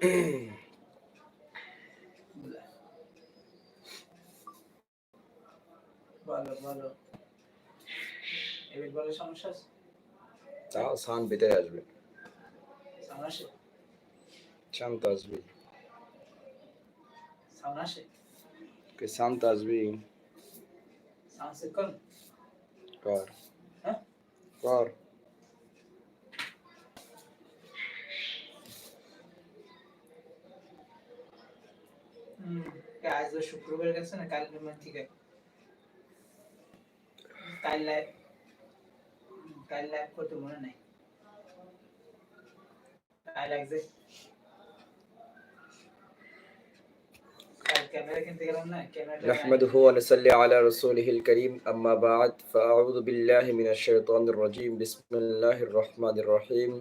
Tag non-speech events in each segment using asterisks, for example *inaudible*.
*clears throat* বলো বলো। এবার বলো সমস্যা আছে? তাও সান ভিতরে আসবে। সাউন্ড শান্ত আসবি। সাউন্ড আসে? কে শান্ত আসবি? সাউন্ড চেক কর। হ্যাঁ? কর। আজ তো শুক্রবার গেছে না কাল মানে ঠিক আছে কাল লাইভ কাল লাইভ করতে মনে নাই কাল লাগছে কাল ক্যামেরা কিনতে গেলাম না ক্যামেরাটা نحمده ونصلي على رسوله الكريم أما بعد فأعوذ بالله من الشيطان الرجيم بسم الله الرحمن الرحيم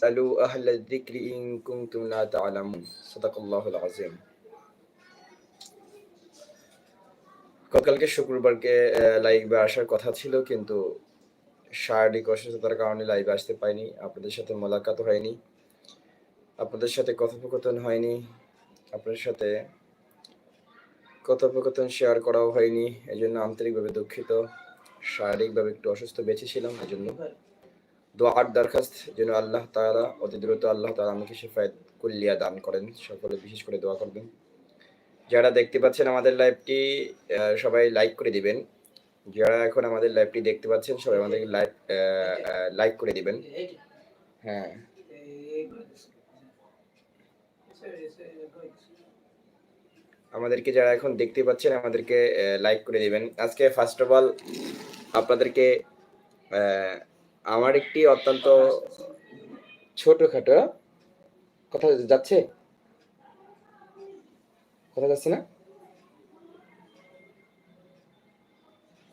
তালু আহল যিকরি ইন কুনতুম লা তা'লামুন সাদাকাল্লাহুল আযীম গতকালকে শুক্রবারকে লাইভে আসার কথা ছিল, কিন্তু শারীরিক অসুস্থতার কারণে লাইভে আসতে পাইনি আপনাদের সাথে মোলাকাত হয়নি। আপনাদের সাথে কথোপকথন হয়নি। আপনাদের সাথে কথোপকথন শেয়ার করাও হয়নি। এই জন্য আন্তরিকভাবে দুঃখিত। শারীরিকভাবে একটু অসুস্থ বেঁচে ছিলাম এই জন্য দোয়ার দরখাস্ত যেন আল্লাহ তাআলা, অতি দ্রুত আল্লাহ তাআলা আমাকে শেফায়ত কুল্লিয়া দান করেন, সকলে বিশেষ করে দোয়া করবেন। যারা দেখতে পাচ্ছেন আমাদের লাইভটি সবাই লাইক করে দিবেন। যারা এখন আমাদের লাইভটি দেখতে পাচ্ছেন, সবাই আমাদেরকে লাইক লাইক করে দিবেন। হ্যাঁ? আমাদেরকে যারা এখন দেখতে পাচ্ছেন, আমাদেরকে লাইক করে দিবেন। আজকে ফার্স্ট অফ অল আপনাদেরকে আমার একটি অত্যন্ত ছোটখাটো কথা যাচ্ছে? কথা যাচ্ছে না?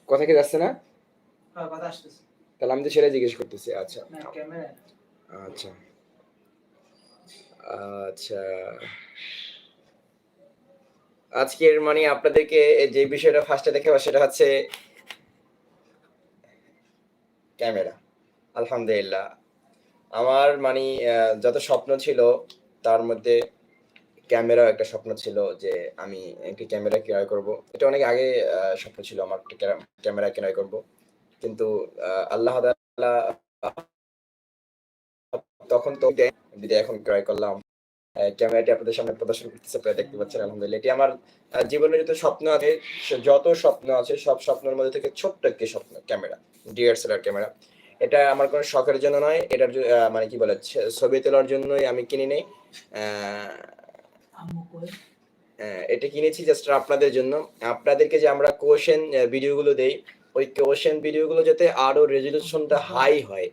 কথা কি যাচ্ছে না? হ্যাঁ। তাহলে আমি তো সেটাই জিজ্ঞেস করতেছি আচ্ছা। আচ্ছা। আচ্ছা। আজকের মানে আপনাদেরকে যে বিষয়টা ফার্স্টে দেখাবো সেটা হচ্ছে ক্যামেরা। আলহামদুলিল্লাহ। আমার মানে যত স্বপ্ন ছিল, তার মধ্যে ক্যামেরাও একটা স্বপ্ন ছিল যে আমি একটি ক্যামেরা ক্রয় করব। এটা অনেক আগে স্বপ্ন ছিল আমার ক্যামেরা ক্রয় করব। কিন্তু আল্লাহ তখন তো বিদায় এখন ক্রয় করলাম। ক্যামেরাটি আপনাদের সামনে প্রদর্শন করতেছে, আপনারা দেখতে পাচ্ছেন, আলহামদুলিল্লাহ। এটি আমার জীবনের যত স্বপ্ন আছে যত স্বপ্ন আছে, সব স্বপ্নের মধ্যে থেকে ছোট্ট একটি স্বপ্ন, ক্যামেরা ডিএসএলআর ক্যামেরা। এটা আমার কোনো শখের জন্য নয়। এটার মানে কি বলে ছবি তোলার জন্যই আমি কিনি নেই। আহ, এটা কিনেছি জাস্ট আপনাদের জন্য। আপনাদেরকে যে আমরা কোশ্চেন ভিডিওগুলো দেই ওই কোশ্চেন ভিডিওগুলো যাতে আরও রেজলিউশনটা হাই হয়।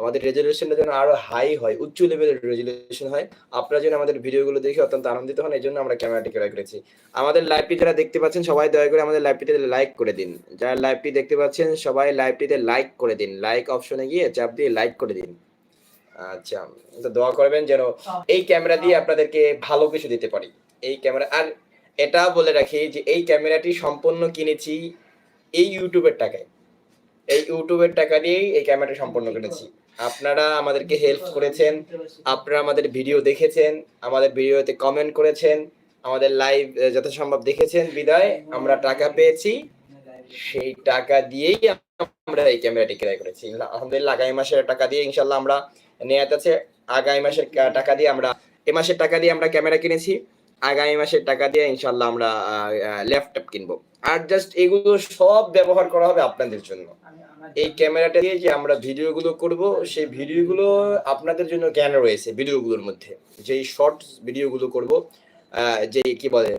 আমাদের রেজলিউশনটা যেন আরও হাই হয় উচ্চ লেভেলের রেজলিউশন হয়। আপনারা যেন আমাদের ভিডিওগুলো দেখে অত্যন্ত আনন্দিত হন এই জন্য আমরা ক্যামেরাটি ক্রয় করেছি আমাদের লাইভটি যারা দেখতে পাচ্ছেন সবাই দয়া করে আমাদের লাইভটিতে লাইক করে দিন। যারা লাইভটি দেখতে পাচ্ছেন সবাই লাইভটিতে লাইক করে দিন। লাইক অপশনে গিয়ে চাপ দিয়ে লাইক করে দিন। আচ্ছা তো দোয়া করবেন যেন এই ক্যামেরা দিয়ে আপনাদেরকে ভালো কিছু দিতে পারি। এই ক্যামেরা আর এটা বলে রাখি যে এই ক্যামেরাটি সম্পূর্ণ কিনেছি এই ইউটিউবের টাকায়। এই ইউটিউবের টাকা দিয়েই এই ক্যামেরাটি সম্পূর্ণ কিনেছি। আপনারা আমাদেরকে হেল্প করেছেন, আপনারা আমাদের ভিডিও দেখেছেন, আমাদের ভিডিওতে কমেন্ট করেছেন, আমাদের লাইভ যথাসম্ভব দেখেছেন, বিদায়। আমরা টাকা পেয়েছি, সেই টাকা দিয়েই আমরা এই ক্যামেরাটি ক্রয় করেছি। আলহামদুলিল্লাহ, আগামী মাসের টাকা দিয়ে ইনশাল্লাহ আমরা নেয়াত আছে। আগামী মাসের টাকা দিয়ে আমরা এ মাসের টাকা দিয়ে আমরা ক্যামেরা কিনেছি। আগামী মাসের টাকা দিয়ে ইনশাল্লাহ আমরা ল্যাপটপ কিনবো। আর জাস্ট এগুলো সব ব্যবহার করা হবে আপনাদের জন্য। এই ক্যামেরাটা দিয়ে যে আমরা ভিডিওগুলো করব, সেই ভিডিওগুলো আপনাদের জন্য জ্ঞান রয়েছে ভিডিওগুলোর মধ্যে? যেই শর্টস ভিডিওগুলো করব যে কি বলে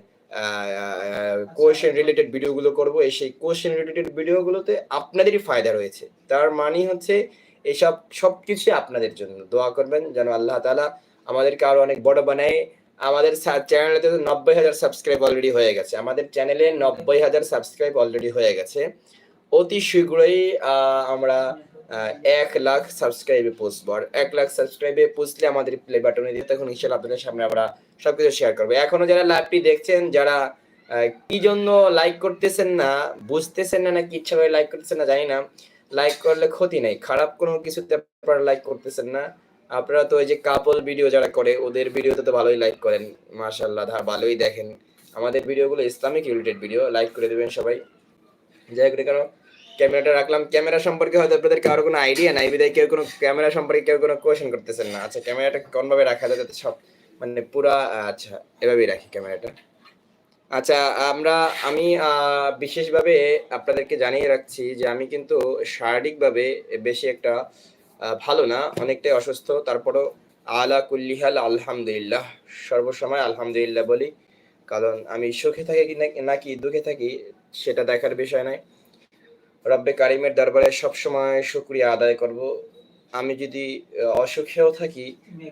কোয়েশ্চেন রিলেটেড ভিডিওগুলো করব, এই সেই কোয়েশ্চেন রিলেটেড ভিডিওগুলোতে আপনাদেরই ফায়দা রয়েছে। তার মানে হচ্ছে এইসব সব কিছু আপনাদের জন্য। দোয়া করবেন যেন আল্লাহ তাআলা আমাদেরকে আরও অনেক বড় বানায়। আমাদের চ্যানেলে তো নব্বই হাজার সাবস্ক্রাইব অলরেডি হয়ে গেছে। আমাদের চ্যানেলে নব্বই হাজার সাবস্ক্রাইব অলরেডি হয়ে গেছে। অতি শীঘ্রই আমরা এক লাখ সাবস্ক্রাইবে পৌঁছবো। আর এক লাখ সাবস্ক্রাইবে পৌঁছলে আমাদের প্লে বাটনে দিয়ে তখন ইনশাল্লাহ আপনাদের সামনে আমরা সবকিছু শেয়ার করব। এখনও যারা লাইভটি দেখছেন, যারা কি জন্য লাইক করতেছেন না, বুঝতেছেন না নাকি ইচ্ছা করে লাইক করতেছেন না, জানি না। লাইক করলে ক্ষতি নাই। খারাপ কোনো কিছুতে আপনারা লাইক করতেছেন না। আপনারা তো ওই যে কাপল ভিডিও যারা করে, ওদের ভিডিওতে তো ভালোই লাইক করেন। মাশাল্লাহ ধা, ভালোই দেখেন। আমাদের ভিডিওগুলো ইসলামিক রিলেটেড ভিডিও লাইক করে দেবেন সবাই। যাই হোক কেন ক্যামেরাটা রাখলাম। ক্যামেরা সম্পর্কে হয়তো আপনাদের কারও কোনো আইডিয়া নাই বিদায় কেউ কোনো ক্যামেরা সম্পর্কে কেউ কোনো কোয়েশন করতেছেন না। আচ্ছা ক্যামেরাটা কোনভাবে রাখা যায় যাতে সব মানে পুরা আচ্ছা এভাবেই রাখি ক্যামেরাটা। আচ্ছা আমরা, আমি বিশেষভাবে আপনাদেরকে জানিয়ে রাখছি যে আমি কিন্তু শারীরিকভাবে বেশি একটা ভালো না, অনেকটাই অসুস্থ। তারপরও আলা কুল্লিহাল আলহামদুলিল্লাহ, সর্বসময় আলহামদুলিল্লাহ বলি। কারণ আমি সুখে থাকি নাকি দুঃখে থাকি, সেটা দেখার বিষয় নয়। রব্বে কারিমের দরবারে সবসময় শুক্রিয়া আদায় করব। আমি যদি অসুখেও থাকি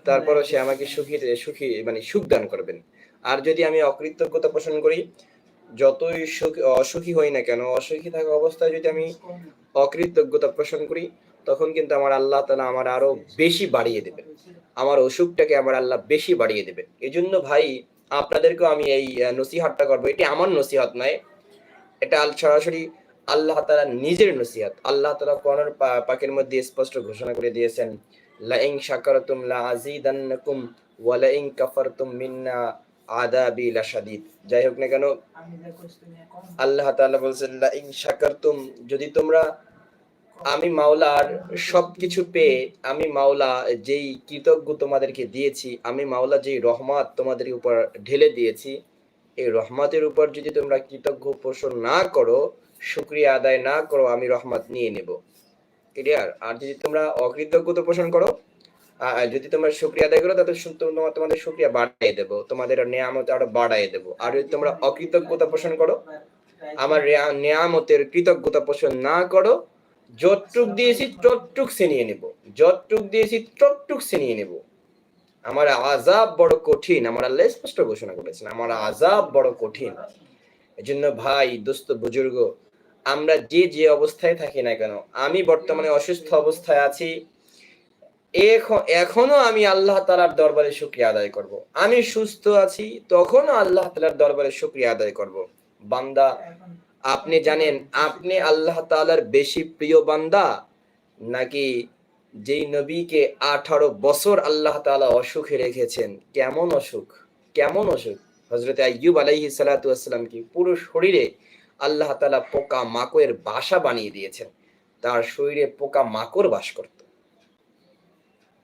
তারপরও সে আমাকে সুখী সুখী মানে সুখ দান করবেন। আর যদি আমি অকৃতজ্ঞতা পোষণ করি যতই সুখ অসুখী হই না কেন অসুখী থাকা অবস্থায় যদি আমি অকৃতজ্ঞতা পোষণ করি তখন কিন্তু আমার আল্লাহ তালা আমার আরও বেশি বাড়িয়ে দেবেন। আমার অসুখটাকে আমার আল্লাহ বেশি বাড়িয়ে দেবেন। এই জন্য ভাই আপনাদেরকেও আমি এই নসিহতটা করব। এটি আমার নসিহত নয়। এটা সরাসরি আল্লাহ তালা নিজের নসিহত, আল্লাহ তালা কোরআনের পাকের মধ্যে স্পষ্ট ঘোষণা করে দিয়েছেন লাইং শাকারতুম লা আজিদান্নাকুম ওয়া লাইং কাফারতুম মিন্না আদাবি লাশাদীদ। যাই হোক না কেন, আল্লাহ তাআলা বলছেন লাইং শাকারতুম যদি তোমরা আমি মাওলার সবকিছু পেয়ে, আমি মাওলা যেই কৃতজ্ঞ তোমাদেরকে দিয়েছি, আমি মাওলা যেই রহমত তোমাদের উপর ঢেলে দিয়েছি, এই রহমতের উপর যদি তোমরা কৃতজ্ঞ পোষণ না করো শুক্রিয়া আদায় না করো, আমি রহমত নিয়ে নেব। ক্লিয়ার আর যদি তোমরা অকৃতজ্ঞতা পোষণ করো যদি তোমরা শুক্রিয়া আদায় করো তাহলে তোমার তোমাদের শুক্রিয়া বাড়াই দেবো, তোমাদের নিয়ামত আরও বাড়াই দেবো। আর যদি তোমরা অকৃতজ্ঞতা পোষণ করো, আমার নিয়ামতের কৃতজ্ঞতা পোষণ না করো, যতটুক দিয়েছি ততটুক ছিনিয়ে নেব। যতটুক দিয়েছি ততটুক ছিনিয়ে নেব। আমার আজাব বড় কঠিন, আমার আল্লাহ স্পষ্ট ঘোষণা করেছেন, আমার আজাব বড় কঠিন। এজন্য ভাই, দোস্ত, বুজুর্গ আমরা যে যে অবস্থায় থাকি না কেন, আমি বর্তমানে অসুস্থ অবস্থায় আছি, এখন আমি আল্লাহ তালার দরবারে শুক্রিয়া আদায় করব। আমি সুস্থ আছি, তখনও আল্লাহ তালার দরবারে শুক্রিয়া আদায় করব। বান্দা, আপনি জানেন, আপনি আল্লাহ তাআলার বেশি প্রিয় বান্দা নাকি যেই নবীকে আঠারো বছর আল্লাহ তাআলা অসুখে রেখেছেন, কেমন অসুখ কেমন অসুখ হজরত আইয়ুব আলাইহি সালাতু কি পুরো শরীরে আল্লাহ তাআলা পোকা মাকড়ের বাসা বানিয়ে দিয়েছেন। তার শরীরে পোকা মাকড় বাস করত।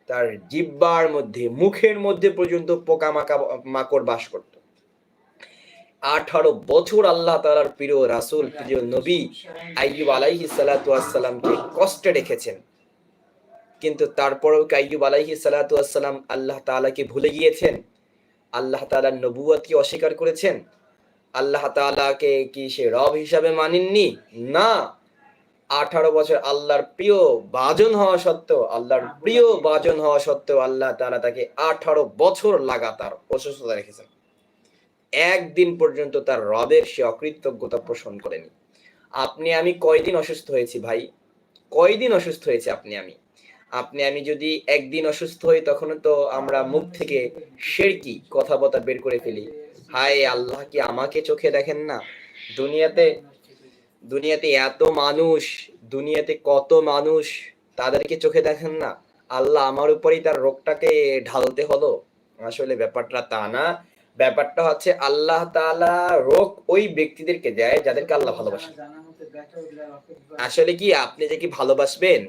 তার জিব্বার মধ্যে, মুখের মধ্যে পর্যন্ত পোকা মাকা, মাকড় বাস করত। আঠারো বছর আল্লাহ তাআলার প্রিয় রাসূল, প্রিয় নবী আইয়ুব আলাইহি সালাতু আসসালামকে কষ্টে রেখেছেন। কিন্তু তারপরেও কি আইয়ুব আলাইহি সালাতু আসসালাম আল্লাহ তাআলাকে ভুলে গিয়েছেন? আল্লাহ তাআলার নবুয়তকে অস্বীকার করেছেন? আল্লাহ তাআলাকে কি সে রব হিসাবে মানেননি? না। আঠারো বছর আল্লাহর প্রিয় বাজন হওয়া সত্ত্বেও, আল্লাহর প্রিয় বাজন হওয়া সত্ত্বেও আল্লাহ তাআলা তাকে আঠারো বছর লাগাতার অসুস্থতা রেখেছেন। একদিন পর্যন্ত তার রবের সে অকৃতজ্ঞতা পোষণ করেনি। আপনি, আমি কয়দিন অসুস্থ হয়েছি ভাই? কয়দিন অসুস্থ হয়েছে আপনি, আমি? আপনি, আমি যদি একদিন অসুস্থ হই, তখন তো আমরা মুখ থেকে শেরকি বথা বের করে ফেলি। হায় আল্লাহ, কি আমাকে চোখে দেখেন না? দুনিয়াতে দুনিয়াতে এত মানুষ, দুনিয়াতে কত মানুষ তাদেরকে চোখে দেখেন না? আল্লাহ আমার উপরেই তার রোগটাকে ঢালতে হলো। আসলে ব্যাপারটা তা না। ব্যাপারটা হচ্ছে আল্লাহ তাআলা রোগ ওই ব্যক্তিদেরকে দেয় যাদেরকে আল্লাহ ভালোবাসে। আসলে কি আপনি যে কি ভালোবাসবেন,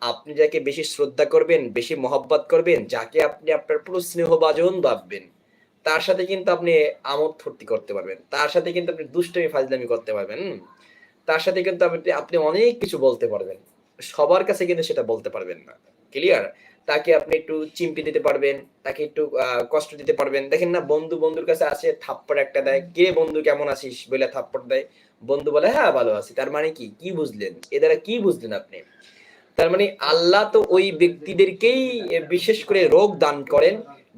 আপনি যাকে বেশি শ্রদ্ধা করবেন, বেশি মহব্বত করবেন, যাকে আপনি আপনার পুরো স্নেহ বাজন ভাববেন তার সাথে কিন্তু আপনি আমোদ ফুর্তি করতে পারবেন। তার সাথে কিন্তু আপনি দুষ্টমি, ফাজলামি করতে পারবেন তার সাথে কিন্তু আপনি আপনি অনেক কিছু বলতে পারবেন। সবার কাছে কিন্তু সেটা বলতে পারবেন না। ক্লিয়ার তাকে আপনি একটু চিমটি দিতে পারবেন, তাকে একটু কষ্ট দিতে পারবেন। দেখেন না, বন্ধু বন্ধুর কাছে আসে, থাপ্পড় একটা দেয়, কে বন্ধু, কেমন আছিস? বলে থাপ্পড় দেয়। বন্ধু বলে হ্যাঁ ভালো আছি। তার মানে কি? কি বুঝলেন? এ দ্বারা কি বুঝলেন আপনি? তার মানে আল্লাহ তো ওই ব্যক্তিদেরকেই বিশেষ করে রোগ দান করেন।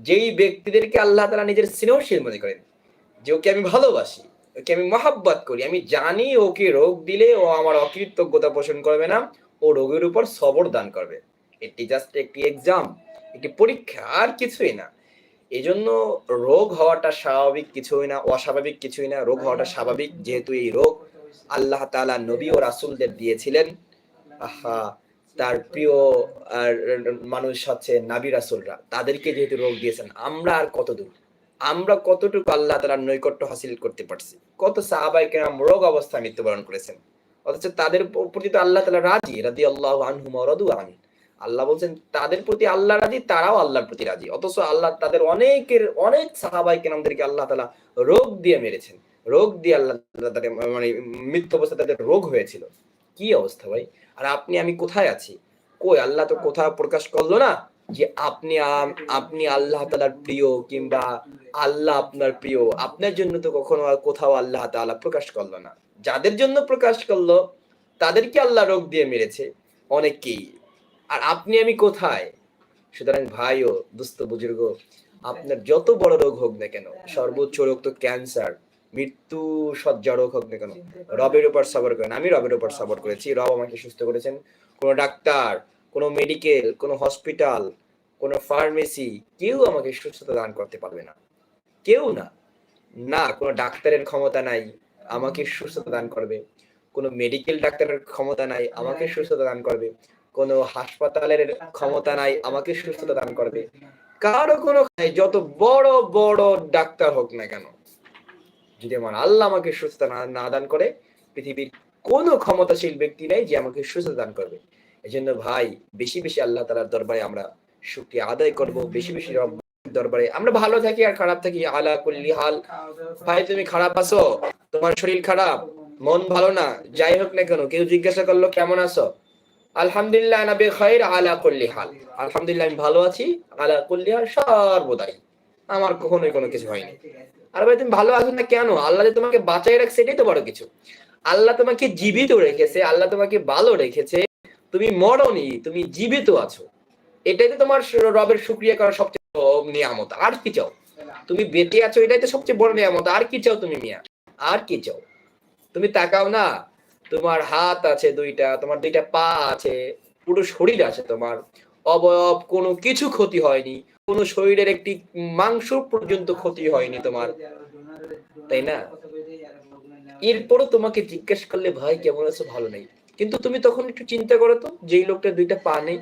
যেই ব্যক্তিদেরকে আল্লাহ তারা নিজের স্নেহশীল মনে করেন, যে ওকে আমি ভালোবাসি, ওকে আমি মহাব্বত করি, আমি জানি ওকে রোগ দিলে ও আমার অকৃতজ্ঞতা পোষণ করবে না, ও রোগের উপর সবর দান করবে। এটি জাস্ট একটি এক্সাম একটি পরীক্ষা, আর কিছুই না। এই জন্য রোগ হওয়াটা স্বাভাবিক কিছুই না, অস্বাভাবিক কিছুই না। রোগ হওয়াটা স্বাভাবিক, যেহেতু এই রোগ আল্লাহ তাআলা নবী ও রাসুলদের দিয়েছিলেন। আহা তার প্রিয় মানুষ হচ্ছে নাবি রাসুলরা। তাদেরকে যেহেতু রোগ দিয়েছেন, আমরা আর কত দূর? আমরা কতটুকু আল্লাহ তালার নৈকট্য হাসিল করতে পারছি? কত সাহাবাই কেরাম রোগ অবস্থায় মৃত্যুবরণ করেছেন? অথচ তাদের প্রতি তো আল্লাহ তালা রাজি রাদি আল্লাহ আনহুম রদু আন। আল্লাহ বলছেন, তাদের প্রতি আল্লাহ রাজি, তারাও আল্লাহর প্রতি রাজি। অথচ আল্লাহ তাদের অনেকের, অনেক সাহাবাই কেরামদেরকে আল্লাহ তালা রোগ দিয়ে মেরেছেন। রোগ দিয়ে আল্লাহ তাদের মানে মৃত্যু অবস্থায় তাদের রোগ হয়েছিল। কি অবস্থা ভাই? আর আপনি, আমি কোথায় আছি? কই? আল্লাহ তো কোথাও প্রকাশ করল না যে আপনি আপনি আল্লাহ তালার প্রিয় কিংবা আল্লাহ আপনার প্রিয়। আপনার জন্য তো কখনো আর কোথাও আল্লাহ তাআলা প্রকাশ করল না। যাদের জন্য প্রকাশ করল, তাদেরকে আল্লাহ রোগ দিয়ে মেরেছে অনেককেই। আর আপনি, আমি কোথায়? সুতরাং ভাই ও দুস্থ বুজুর্গ, আপনার যত বড় রোগ হোক না কেন, সর্বোচ্চ রোগ তো ক্যান্সার মৃত্যু সজ্জা রোগ হোক না কেন রবের উপর সবর করেন। আমি রবের উপর সবর করেছি। রব আমাকে সুস্থ করেছেন। কোনো ডাক্তার কোনো মেডিকেল কোনো হসপিটাল কোনো ফার্মেসি কেউ আমাকে সুস্থতা দান করতে পারবে না। কেউ না। না কোনো ডাক্তারের ক্ষমতা নাই আমাকে সুস্থতা দান করবে। কোনো মেডিকেল ডাক্তারের ক্ষমতা নাই আমাকে সুস্থতা দান করবে। কোনো হাসপাতালের ক্ষমতা নাই আমাকে সুস্থতা দান করবে। কারও কোনো যত বড় বড় ডাক্তার হোক না কেন যদি আমার আল্লাহ আমাকে সুস্থতা না- দান করে, পৃথিবীর কোনো ক্ষমতাশীল ব্যক্তি নেই যে আমাকে সুস্থতা দান করবে। এই জন্য ভাই, বেশি বেশি আল্লাহ তালার দরবারে আমরা শুক্রিয়া আদায় করব, বেশি বেশি রব দরবারে। আমরা ভালো থাকি আর খারাপ থাকি, আলা কুল্লি হাল। ভাই, তুমি খারাপ আছো? তোমার শরীর খারাপ? মন ভালো না? যাই হোক না কেন, কেউ জিজ্ঞাসা করল, কেমন আছো? আলহামদুলিল্লাহ আলা কুল্লি হাল। আলহামদুলিল্লাহ, আমি ভালো আছি, আলা কুল্লি হাল, সর্বদাই। আমার কখনোই কোনো কিছু হয়নি। আর ভাই, তুমি ভালো আছো না কেন? আল্লাহ যে তোমাকে বাঁচাই রাখছে, এটাই তো বড় কিছু। আল্লাহ তোমাকে জীবিত রেখেছে, আল্লাহ তোমাকে ভালো রেখেছে। তুমি মরনি, তুমি জীবিত আছো। এটাই তো তোমার রবের শুক্রিয়া করার সবচেয়ে নিয়ামত। আর কি চাও? তুমি বেঁচে আছো, এটাই তো সবচেয়ে বড় নিয়ামত। আর কি চাও তুমি, মিয়া? আর কি চাও? তুমি তাকাও না। তোমার হাত আছে দুইটা, তোমার দুইটা পা আছে। পুরো শরীর আছে তোমার। অবয়ব কোনো কিছু ক্ষতি হয়নি। কোনো শরীরের একটি মাংস পর্যন্ত ক্ষতি হয়নি তোমার। তাই না? এরপরও তোমাকে জিজ্ঞেস করলে, ভাই, কেমন আছো? ভালো নেই। কিন্তু তুমি তখন একটু চিন্তা করো তো, যেই লোকটার দুইটা পা নেই,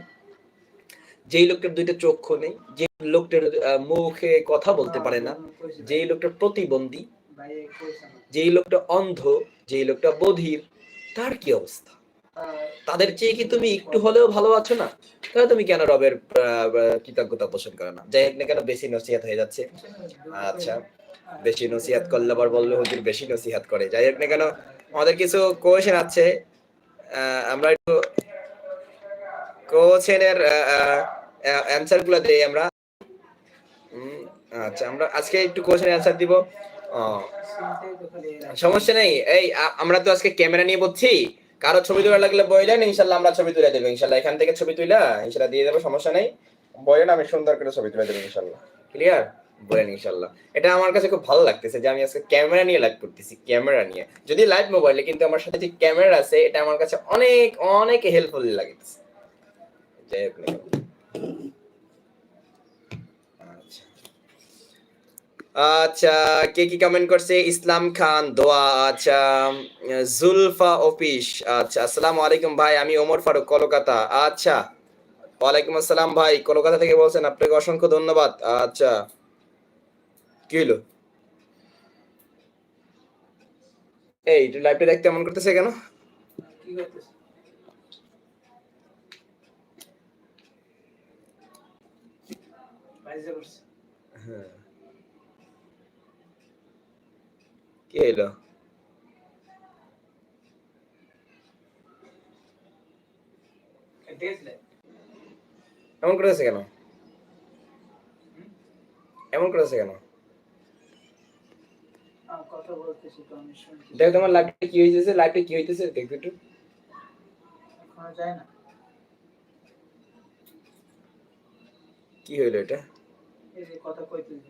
যেই লোকটার দুইটা চক্ষু নেই যে লোকটার মুখে কথা বলতে পারে না, যেই লোকটা প্রতিবন্ধী, যেই লোকটা অন্ধ, যেই লোকটা বধির, তার কি অবস্থা? তাদের চেয়ে কি তুমি একটু হলেও ভালো আছো না? তাহলে তুমি কেন রবের কৃতজ্ঞতা পোষণ করো না? যাই হোক না কেন বেশি নসিহাত হয়ে যাচ্ছে। আচ্ছা বেশি নসিহাত করলে আবার বললে হুজুর বেশি নসিহাত করে। যাই হোক না কেন, আমাদের কিছু কোয়েশন আছে। আমরা একটু কোয়েশনের অ্যান্সারগুলো দেই আমরা। আচ্ছা আমরা আজকে একটু কোয়েশনের অ্যান্সার দিব। সমস্যা নেই। এই আমরা তো আজকে ক্যামেরা নিয়ে বলছি। কারও ছবি তোলা লাগলে বইলেন ইনশাল্লাহ আমরা ছবি তুলে দেবো। ইনশাল্লাহ এখান থেকে ছবি তুইলা ইনশাল্লাহ দিয়ে দেবো সমস্যা নেই। বলেন আমি সুন্দর করে ছবি তুলে দেবো ইনশাল্লাহ। ক্লিয়ার বলেন ইনশাল্লাহ। এটা আমার কাছে খুব ভালো লাগতেছে যে আমি আজকে ক্যামেরা নিয়ে লাইভ করতেছি ক্যামেরা নিয়ে। যদি লাইভ মোবাইলে কিন্তু আমার সাথে যে ক্যামেরা আছে এটা আমার কাছে অনেক অনেক হেল্পফুল লাগতেছে। যাই হোক না কেন। আচ্ছা আচ্ছা কে কি কমেন্ট করছে? ইসলাম খান দোয়া। আচ্ছা জুলফা অফিস। আচ্ছা আসসালামু আলাইকুম ভাই আমি ওমর ফারুক কলকাতা। আচ্ছা ওয়ালাইকুম আসসালাম ভাই কলকাতা থেকে বলছেন আপনাকে অসংখ্য ধন্যবাদ। আচ্ছা কি হলো এই লাইভটা দেখতে এমন করতেছে কেন? হ্যাঁ। কি দেখলে এমন কেন এমন করতেছে কেন? বলতেছি তো আমি শুনছি দেখো তোমার লাইভটা কি হইতেছে লাইভটা কি হইতেছে দেখো একটু। এখনও যায় না। কি হইল এটা? কথা কইতেছি।